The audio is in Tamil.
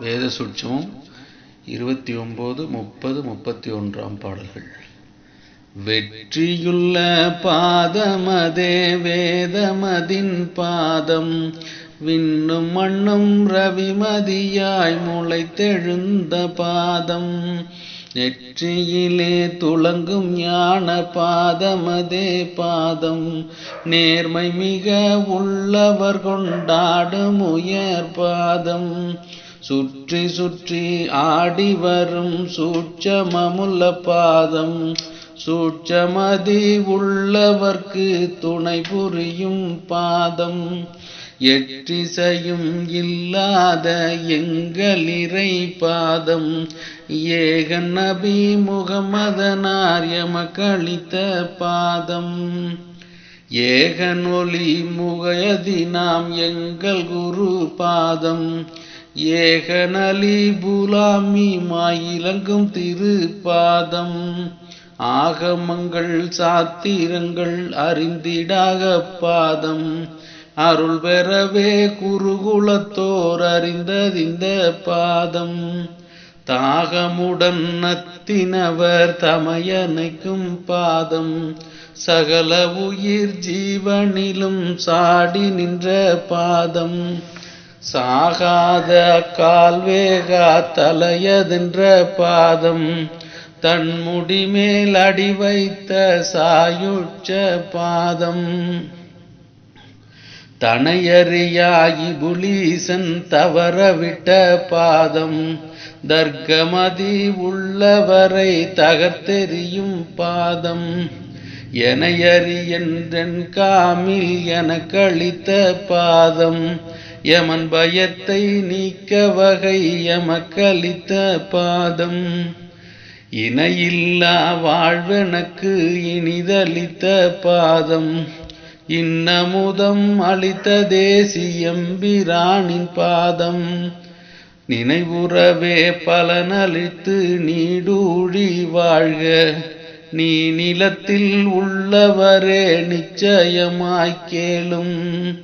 வேத சூட்சமம் இருபத்தி ஒம்பது முப்பது முப்பத்தி ஒன்றாம் பாடல்கள். வெற்றியுள்ள பாதமதே வேதமதின் பாதம் விண்ணும் மண்ணும் ரவிமதியாய் முளைத்தெழுந்த பாதம். நெற்றியிலே துளங்கும் ஞான பாதமதே பாதம் நேர்மை மிக உள்ளவர் கொண்டாடும் உயர் பாதம். சுற்றி சுற்றி ஆடி வரும் சூட்சமமுள்ள பாதம். சூட்சமதி உள்ளவர்க்கு துணை புரியும் பாதம். எற்றிசையும் இல்லாத எங்களிறை பாதம். ஏகன் நபி முகமதனார் எமக்களித்த பாதம். ஏகன் ஒளி முகயதினாம் எங்கள் குரு பாதம். ஏகனலி புலாமி மாயிலங்கும் திரு பாதம் ஆகமங்கள் சாத்திரங்கள் அறிந்திடாக பாதம். அருள் பெறவே குருகுலத்தோர் அறிந்ததிந்த பாதம். தாகமுடன் நத்தினவர் தமையனைக்கும் பாதம். சகல உயிர் ஜீவனிலும் சாடி நின்ற பாதம். சாகாத கால்வேகா தலையதென்ற பாதம் தன் முடிமேல் அடி வைத்த சாயுட்ச பாதம். தனையறியாயி புலீசன் தவறவிட்ட பாதம் தர்க்கமதி உள்ளவரை தகர்த்தெறியும் பாதம். எனையறியென்றன் காமில் எனக்களித்த பாதம் எமன் பயத்தை நீக்க வகை எமக்களித்த பாதம். இணையில்லா வாழ்வெனக்கு இனிதளித்த பாதம். இன்னமுதம் அளித்த தேசியம்பிரானின் பாதம். நினைவுறவே பலனளித்து நீடூழி வாழ்க. நீ நிலத்தில் உள்ளவரே நிச்சயமாய் கேளும்.